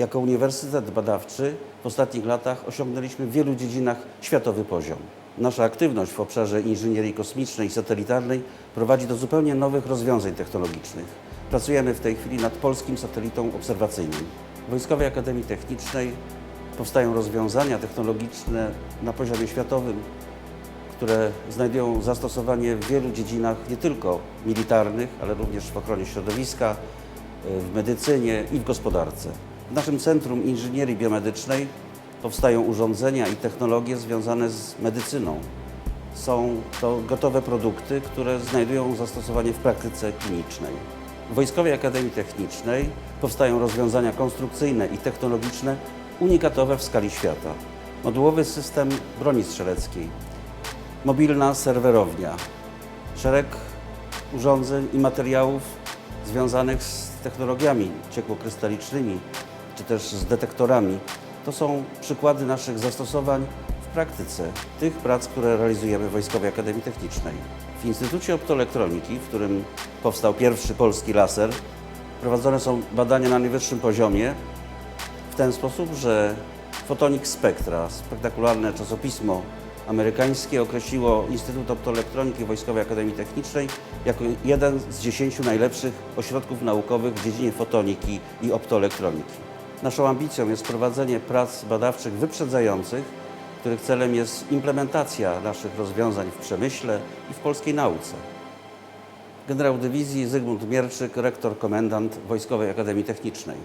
Jako uniwersytet badawczy w ostatnich latach osiągnęliśmy w wielu dziedzinach światowy poziom. Nasza aktywność w obszarze inżynierii kosmicznej i satelitarnej prowadzi do zupełnie nowych rozwiązań technologicznych. Pracujemy w tej chwili nad polskim satelitą obserwacyjnym. W Wojskowej Akademii Technicznej powstają rozwiązania technologiczne na poziomie światowym, które znajdują zastosowanie w wielu dziedzinach, nie tylko militarnych, ale również w ochronie środowiska, w medycynie i w gospodarce. W naszym Centrum Inżynierii Biomedycznej powstają urządzenia i technologie związane z medycyną. Są to gotowe produkty, które znajdują zastosowanie w praktyce klinicznej. W Wojskowej Akademii Technicznej powstają rozwiązania konstrukcyjne i technologiczne unikatowe w skali świata. Modułowy system broni strzeleckiej, mobilna serwerownia, szereg urządzeń i materiałów związanych z technologiami ciekłokrystalicznymi czy też z detektorami. To są przykłady naszych zastosowań w praktyce tych prac, które realizujemy w Wojskowej Akademii Technicznej. W Instytucie Optoelektroniki, w którym powstał pierwszy polski laser, prowadzone są badania na najwyższym poziomie w ten sposób, że Photonic Spectra, spektakularne czasopismo amerykańskie, określiło Instytut Optoelektroniki Wojskowej Akademii Technicznej jako jeden z dziesięciu najlepszych ośrodków naukowych w dziedzinie fotoniki i optoelektroniki. Naszą ambicją jest prowadzenie prac badawczych wyprzedzających, których celem jest implementacja naszych rozwiązań w przemyśle i w polskiej nauce. Generał dywizji Zygmunt Mierczyk, rektor komendant Wojskowej Akademii Technicznej.